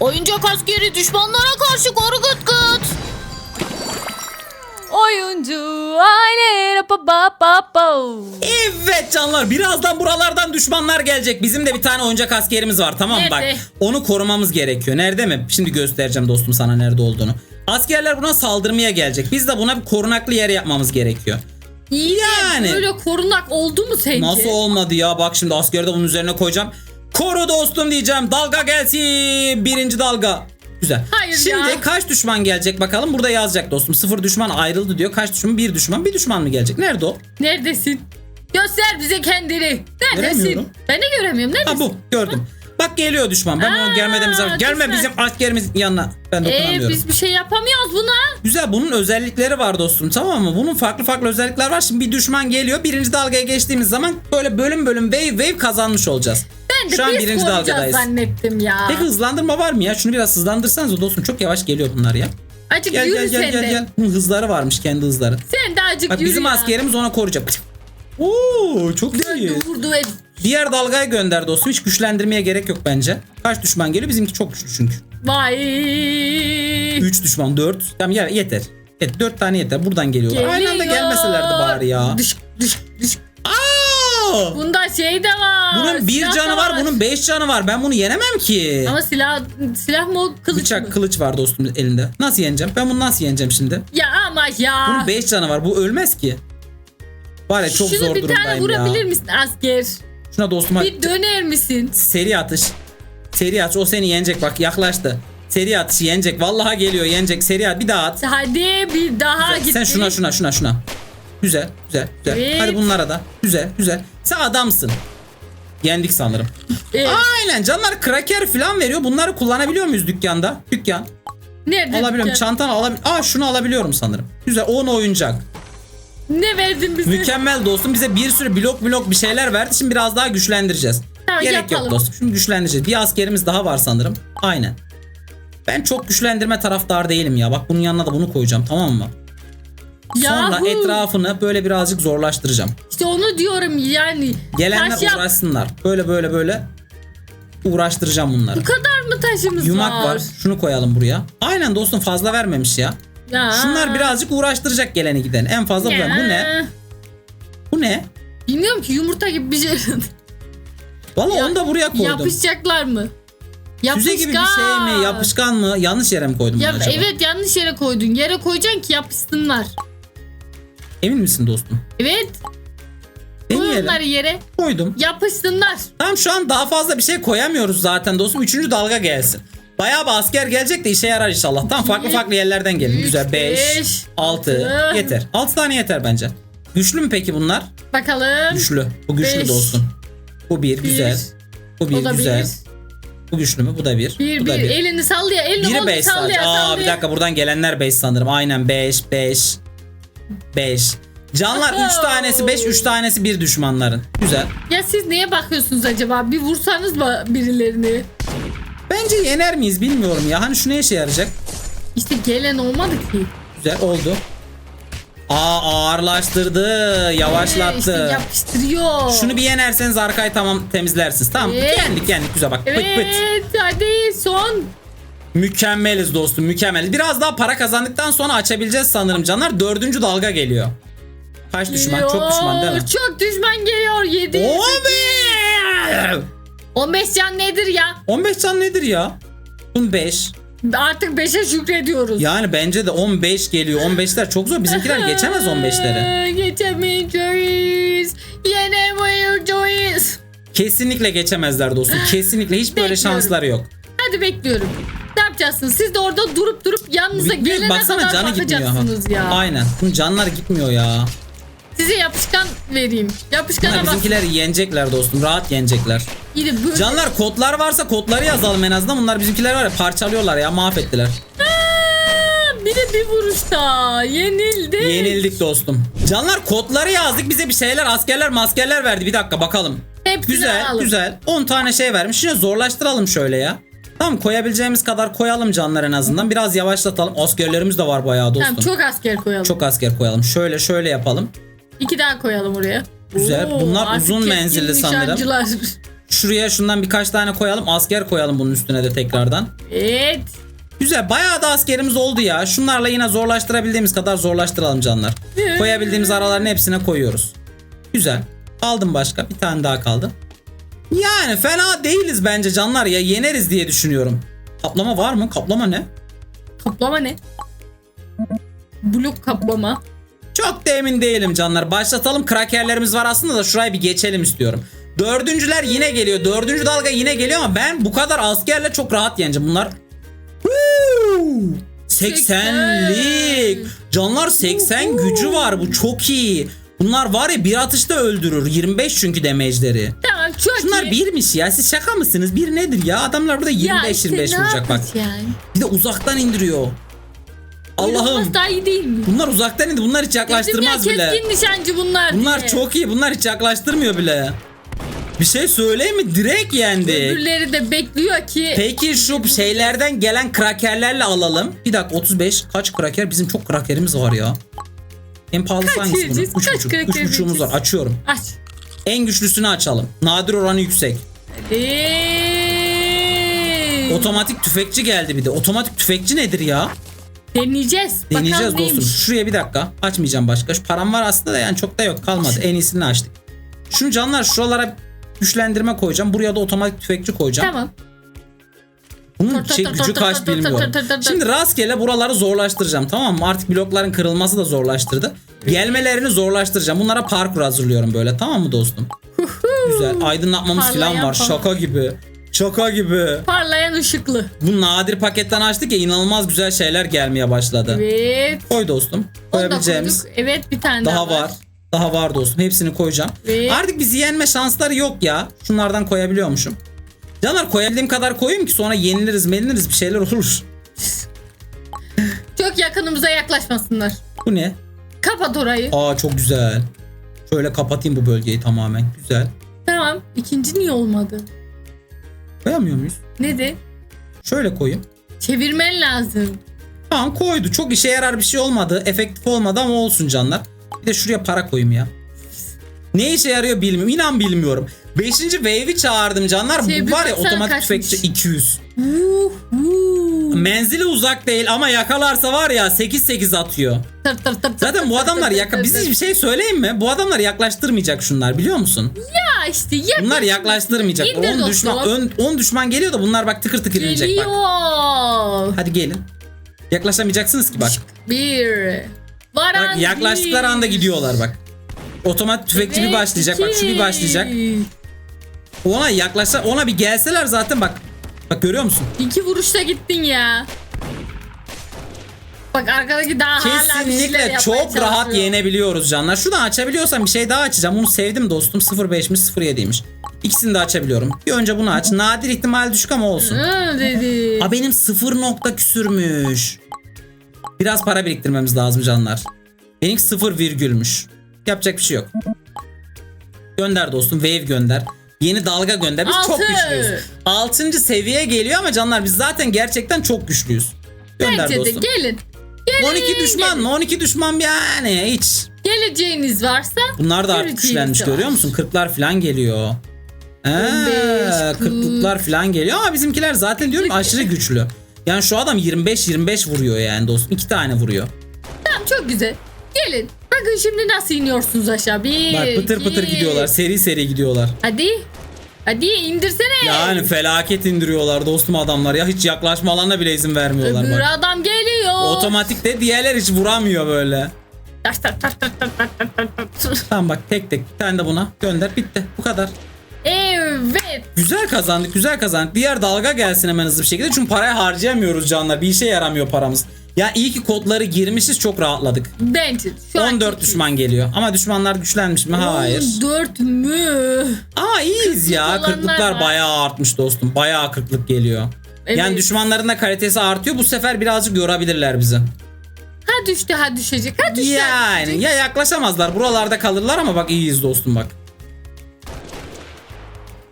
Oyuncak askeri düşmanlara karşı koru gıt gıt. Oyuncu aile pa pa pa pa. Evet canlar birazdan buralardan düşmanlar gelecek. Bizim de bir tane oyuncak askerimiz var tamam mı? Bak Nerede? onu korumamız gerekiyor. Nerede mi? Şimdi göstereceğim dostum sana nerede olduğunu. Askerler buna saldırmaya gelecek. Biz de buna bir korunaklı yer yapmamız gerekiyor. İyi de Yani. böyle korunak oldu mu sence? Nasıl olmadı ya? Bak şimdi askeri de bunun üzerine koyacağım. Koru dostum diyeceğim. Dalga gelsin. Birinci dalga. Güzel. Hayır Şimdi ya. kaç düşman gelecek bakalım. Burada yazacak dostum. Sıfır düşman ayrıldı diyor. Kaç düşman? Bir düşman. Bir düşman mı gelecek? Nerede o? Neredesin? Göster bize kendini. Neredesin? Göremiyorum. Ben de göremiyorum. Neredesin? Ha bu. Gördüm. Bak geliyor düşman. Ben Aa, onu gelmeden bize... Gelme düşman. bizim askerimizin yanına. Ben Ee, dokunamıyorum. biz bir şey yapamıyoruz buna. Güzel bunun özellikleri var dostum tamam mı? Bunun farklı farklı özellikler var. Şimdi bir düşman geliyor. Birinci dalgaya geçtiğimiz zaman böyle bölüm bölüm wave wave kazanmış olacağız. Ben de Şu an biz birinci dalgadayız. zannettim ya. Peki hızlandırma var mı ya? Şunu biraz hızlandırsanız dostum. Çok yavaş geliyor bunlar ya. Acık Gel yürü gel gel sen gel de. gel. Bunun hızları varmış kendi hızları. Sen de acık Bak yürü bizim ya. askerimiz ona koruyacak. Oo çok iyi. Döndü vurdu ve Diğer dalgaya gönder dostum. Hiç güçlendirmeye gerek yok bence. Kaç düşman geliyor? Bizimki çok güçlü çünkü. vay. 3 düşman 4. Tamam ya yeter. Evet 4 tane yeter. Buradan geliyorlar. Aynı anda Geliyor. gelmeselerdi bari ya. Dış, dış, dış. Bunda şey de var. Bunun bir silah canı da var, bunun beş canı var. Ben bunu yenemem ki. Ama silah silah mı kılıç Bıçak, mı? kılıç var dostum elinde. Nasıl yeneceğim? Ben bunu nasıl yeneceğim şimdi? Ya ama ya. Bunun 5 canı var. Bu ölmez ki. Var ya çok Şunu zor bir tane vurabilir ya. misin asker? Şuna dostuma Bir döner misin? seri atış. Seri atış. O seni yenecek bak yaklaştı. Seri atışı yenecek. Vallahi geliyor yenecek. Seri at. Bir daha at. Hadi bir daha git. Sen şuna şuna şuna şuna. Güzel güzel güzel. Evet. Hadi bunlara da. Güzel güzel. Sen adamsın. Yendik sanırım. Evet. Aynen canlar kraker falan veriyor. Bunları kullanabiliyor muyuz dükkanda? Dükkan. Nerede? Alabiliyorum. dükkan? Çantanı alabiliyorum. Aa şunu alabiliyorum sanırım. Güzel 10 oyuncak. Ne verdin bize? Mükemmel dostum. Bize bir sürü blok blok bir şeyler verdi. Şimdi biraz daha güçlendireceğiz. Tamam, Gerek yapalım. yok dostum. Şimdi güçlendireceğiz. Bir askerimiz daha var sanırım. Aynen. Ben çok güçlendirme taraftar değilim ya. Bak bunun yanına da bunu koyacağım tamam mı? Sonra Yahu. etrafını böyle birazcık zorlaştıracağım. İşte onu diyorum yani. Gelenler Taş yap- uğraşsınlar. Böyle böyle böyle uğraştıracağım bunları. Bu kadar mı taşımız Yumak var? var. Şunu koyalım buraya. Aynen dostum fazla vermemiş ya. Ya. Şunlar birazcık uğraştıracak geleni giden. En fazla bu. Ya. Bu ne? Bu ne? Bilmiyorum ki yumurta gibi bir şey. Valla Ya- onu da buraya koydum. Yapışacaklar mı? Füze gibi bir şey mi? Yapışkan mı? Yanlış yere mi koydum Ya, bunu acaba? evet yanlış yere koydun. Yere koyacaksın ki yapışsınlar. Emin misin dostum? Evet. Koy Deneyelim. onları yere. Koydum. Yapışsınlar. Tamam şu an daha fazla bir şey koyamıyoruz zaten dostum. Üçüncü dalga gelsin. Bayağı bir asker gelecek de işe yarar inşallah. Tamam farklı farklı yerlerden gelin. üç, Güzel 5, beş, 6 altı. yeter. 6 tane yeter bence. Güçlü mü peki bunlar? Bakalım. Güçlü. Bu güçlü Beş. dostum. Bu bir, güzel. Bu bir O da güzel. bir. Bu güçlü mü? Bu da bir. Bir bu bir. da bir. Elini sallaya. Elini Biri kolunu 5 sadece. sallaya. Aa sallaya. bir dakika buradan gelenler 5 sanırım. Aynen 5 5 5. Canlar 3 Oho. tanesi 5 3 tanesi bir düşmanların. Güzel. Ya siz neye bakıyorsunuz acaba? Bir vursanız mı birilerini? Bence yener miyiz bilmiyorum ya. Hani şu ne işe yarayacak? İşte gelen olmadı ki. Güzel oldu. Aa ağırlaştırdı, yavaşlattı. Ee, işte yapıştırıyor. Şunu bir yenerseniz arkayı tamam temizlersiniz. Tamam Evet. yendik yendik güzel bak. Pıt pıt. Evet hadi son. Mükemmeliz dostum mükemmel. Biraz daha para kazandıktan sonra açabileceğiz sanırım canlar. Dördüncü dalga geliyor. Kaç düşman? Çok düşman değil mi? Çok düşman geliyor. 7. 15. 15 can nedir ya? 15 can nedir ya? 15. Artık 5'e şükrediyoruz. Yani bence de 15 geliyor. 15'ler çok zor. Bizimkiler geçemez 15'leri. Geçemeyeceğiz. Yenemeyeceğiz. Kesinlikle geçemezler dostum. Kesinlikle hiç böyle Bekliyorum. şansları yok. Hadi bekliyorum. Ne yapacaksınız? Siz de orada durup durup yanınıza bir gelene baksana kadar canı gitmiyor. ya. Aynen. Bunun canlar gitmiyor ya. Size yapışkan vereyim. Yapışkana Bunlar bak. bizimkiler yenecekler dostum. Rahat yenecekler. İyi de. Canlar kodlar varsa kodları yazalım en azından. Bunlar bizimkiler var ya parçalıyorlar ya mahvettiler. Aa, bir de bir vuruşta. Yenildi. Yenildik dostum. Canlar kodları yazdık bize bir şeyler askerler maskerler verdi. Bir dakika bakalım. Hepsini Güzel alalım. güzel. 10 tane şey vermiş. Şimdi zorlaştıralım şöyle ya. Tamam koyabileceğimiz kadar koyalım canlar en azından. Biraz yavaşlatalım. Askerlerimiz de var bayağı dostum. Tamam çok asker koyalım. Çok asker koyalım. Şöyle şöyle yapalım. İki daha koyalım oraya. Güzel. Bunlar artık uzun keskin menzilli sanırım. nişancılar. Şuraya şundan birkaç tane koyalım. Asker koyalım bunun üstüne de tekrardan. Evet. Güzel bayağı da askerimiz oldu ya. Şunlarla yine zorlaştırabildiğimiz kadar zorlaştıralım canlar. Koyabildiğimiz araların hepsine koyuyoruz. Güzel. Aldım başka. Bir tane daha kaldı. Yani fena değiliz bence canlar ya. Yeneriz diye düşünüyorum. Kaplama var mı? Kaplama ne? Kaplama ne? Blok kaplama. Çok da emin değilim canlar. Başlatalım. Krakerlerimiz var aslında da şurayı bir geçelim istiyorum. Dördüncüler yine geliyor. Dördüncü dalga yine geliyor ama ben bu kadar askerle çok rahat yeneceğim. Bunlar Woo! 80'lik. Canlar 80 gücü var. Bu çok iyi. Bunlar var ya bir atışta öldürür. 25 çünkü damage'leri. Tamam çok Şunlar iyi. birmiş ya. Siz şaka mısınız? Bir nedir ya? Adamlar burada 25 ya işte 25 ne vuracak bak. Yani? Bir de uzaktan indiriyor. Allah'ım. daha iyi değil mi? Bunlar uzaktan indi. Bunlar hiç Dedim ya yaklaştırmaz bile. keskin nişancı bunlar Bunlar diye. çok iyi. Bunlar hiç yaklaştırmıyor bile. Bir şey söyleyeyim mi? Direkt yendi. Öbürleri de bekliyor ki Peki şu şeylerden gelen krakerlerle alalım. Bir dakika 35. Kaç kraker? Bizim çok krakerimiz var ya. En pahalısı Kaç hangisi bunun? yiyeceğiz? 3,5. Kaç kraker 3,5'umuz var. yiyeceğiz? Açıyorum. aç. En güçlüsünü açalım. Nadir oranı yüksek. Hadi. Otomatik tüfekçi geldi bir de. Otomatik tüfekçi nedir ya? Deneyeceğiz. Deneyeceğiz Bakalım dostum. neymiş. Şuraya bir dakika. Açmayacağım başka. Şu param var aslında da yani çok da yok. Kalmadı. En iyisini açtık. Şunu canlar şuralara güçlendirme koyacağım. Buraya da otomatik tüfekçi koyacağım. Tamam. Bunun şey, gücü kaç bilmiyorum. Şimdi rastgele buraları zorlaştıracağım tamam mı? Artık blokların kırılması da zorlaştırdı. Gelmelerini zorlaştıracağım. Bunlara parkur hazırlıyorum böyle tamam mı dostum? Güzel. Aydınlatmamız falan var. falan. Şaka gibi. Şaka gibi. Parlayan ışıklı. Bu nadir paketten açtık ya inanılmaz güzel şeyler gelmeye başladı. Evet. Koy dostum. Onu da Koyabileceğimiz. koyduk. Evet bir tane Daha var. Daha var dostum. Hepsini koyacağım. Ve- Artık bizi yenme şansları yok ya. Şunlardan koyabiliyormuşum. Canlar koyabildiğim kadar koyayım ki sonra yeniliriz meniliriz bir şeyler olur. Çok yakınımıza yaklaşmasınlar. Bu ne? Kapat orayı. Aa çok güzel. Şöyle kapatayım bu bölgeyi tamamen. Güzel. Tamam. İkinci niye olmadı? Koyamıyor muyuz? Ne de? Şöyle koyayım. Çevirmen lazım. Tamam koydu. Çok işe yarar bir şey olmadı. Efektif olmadı ama olsun canlar. Bir de şuraya para koyayım ya. Ne işe yarıyor bilmiyorum. İnan bilmiyorum. Beşinci wave'i çağırdım canlar. Şey, Bu var ya otomatik tüfekçi 200. Vuh, vuh. Menzili uzak değil ama yakalarsa var ya 8-8 atıyor. Tır tır tır tır Zaten bu adamlar yaka biz bir şey söyleyeyim mi? Bu adamlar yaklaştırmayacak şunlar biliyor musun? Ya işte yaklaşmasın. Bunlar yaklaştırmayacak. İndir 10 dostum. düşman ön, 10 düşman geliyor da bunlar bak tıkır tıkır inecek bak. Hadi gelin. Yaklaşamayacaksınız ki bak. Bir. Varan Bak yaklaştıkları anda gidiyorlar bak. Otomatik tüfekçi bir başlayacak bak şu bir başlayacak. Ona yaklaşsa ona bir gelseler zaten bak. Bak görüyor musun? İki vuruşta gittin ya. Bak arkadaki daha hala bir şeyler Kesinlikle yapmaya çok rahat yenebiliyoruz canlar. Şuradan açabiliyorsam bir şey daha açacağım. Bunu sevdim dostum. 05'miş 07'ymiş. İkisini de açabiliyorum. Bir önce bunu aç. Nadir ihtimal düşük ama olsun. Hı dedi. Aa benim 0 nokta küsürmüş. Biraz para biriktirmemiz lazım canlar. Benimki 0 virgülmüş. Yapacak bir şey yok. Gönder dostum. Wave gönder. Yeni dalga gönder. Biz çok Altı. güçlüyüz. 6. seviye geliyor ama canlar biz zaten gerçekten çok güçlüyüz. Gönder Bence de dostum. gelin. Gelin. 12 düşman gelin. mı? 12 düşman yani hiç. Geleceğiniz varsa Bunlar da artık Göreceğimiz güçlenmiş var. görüyor musun? 40'lar falan geliyor. Ee, 15, 40. 40'lıklar falan geliyor ama bizimkiler zaten diyorum aşırı güçlü. Yani şu adam 25-25 vuruyor yani dostum. iki tane vuruyor. tamam çok güzel. Gelin. Bakın şimdi nasıl iniyorsunuz aşağı. Bir, Bak pıtır pıtır iki. gidiyorlar. Seri seri gidiyorlar. Hadi. Hadi indirsene. Yani felaket indiriyorlar dostum adamlar. Ya hiç yaklaşma alanına bile izin vermiyorlar Öbür bak. adam geliyor. Otomatikte diğerler hiç vuramıyor böyle. Tamam bak tek tek bir tane de buna gönder bitti. Bu kadar. Evet. Güzel kazandık güzel kazandık. Diğer dalga gelsin hemen hızlı bir şekilde. Çünkü parayı harcayamıyoruz canlar. Bir işe yaramıyor paramız. Ya iyi ki kodları girmişiz çok rahatladık. Bence. Şu an 14 çok düşman geliyor. Ama düşmanlar güçlenmiş mi? Hayır. 14 mü? Ama iyiyiz ya. olanlar Kırklıklar var. bayağı artmış dostum. Bayağı kırklık geliyor. Evet. Yani düşmanların da kalitesi artıyor. Bu sefer birazcık yorabilirler bizi. Ha düştü ha düşecek. Ha ha Yani düşecek. ya yaklaşamazlar. Buralarda kalırlar ama bak iyiyiz dostum bak.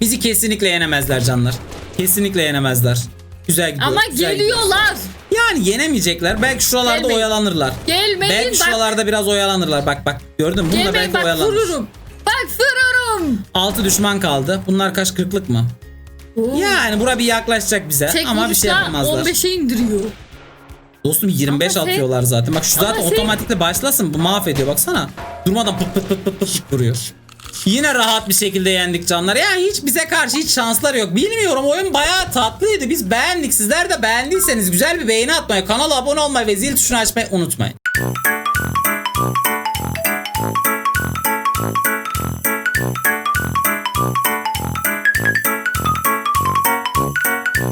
Bizi kesinlikle yenemezler canlar. Kesinlikle yenemezler. Güzel gidiyor. Ama güzel gidiyor. geliyorlar. Yani yenemeyecekler. Belki şuralarda Gelmeyin. oyalanırlar. Gelmeyin Belki bak. şuralarda biraz oyalanırlar. Bak bak. Gördün mü? Bunda belki bak oyalanır. vururum. Bak vururum. Bang. 6 düşman kaldı. Bunlar kaç kırklık mı? Oo. Yani bura bir yaklaşacak bize Tek ama bir şey yapamazlar. 15'e indiriyor. Dostum 25 Ama atıyorlar zaten. Bak şu Ama zaten sen- otomatikle başlasın. Bu mahvediyor baksana. Durmadan pıt pıt pıt pıt pıt vuruyor. Yine rahat bir şekilde yendik canlar. Yani hiç bize karşı hiç şansları yok. Bilmiyorum oyun bayağı tatlıydı. Biz beğendik. Sizler de beğendiyseniz güzel bir beğeni atmayı, kanala abone olmayı ve zil tuşunu açmayı unutmayın.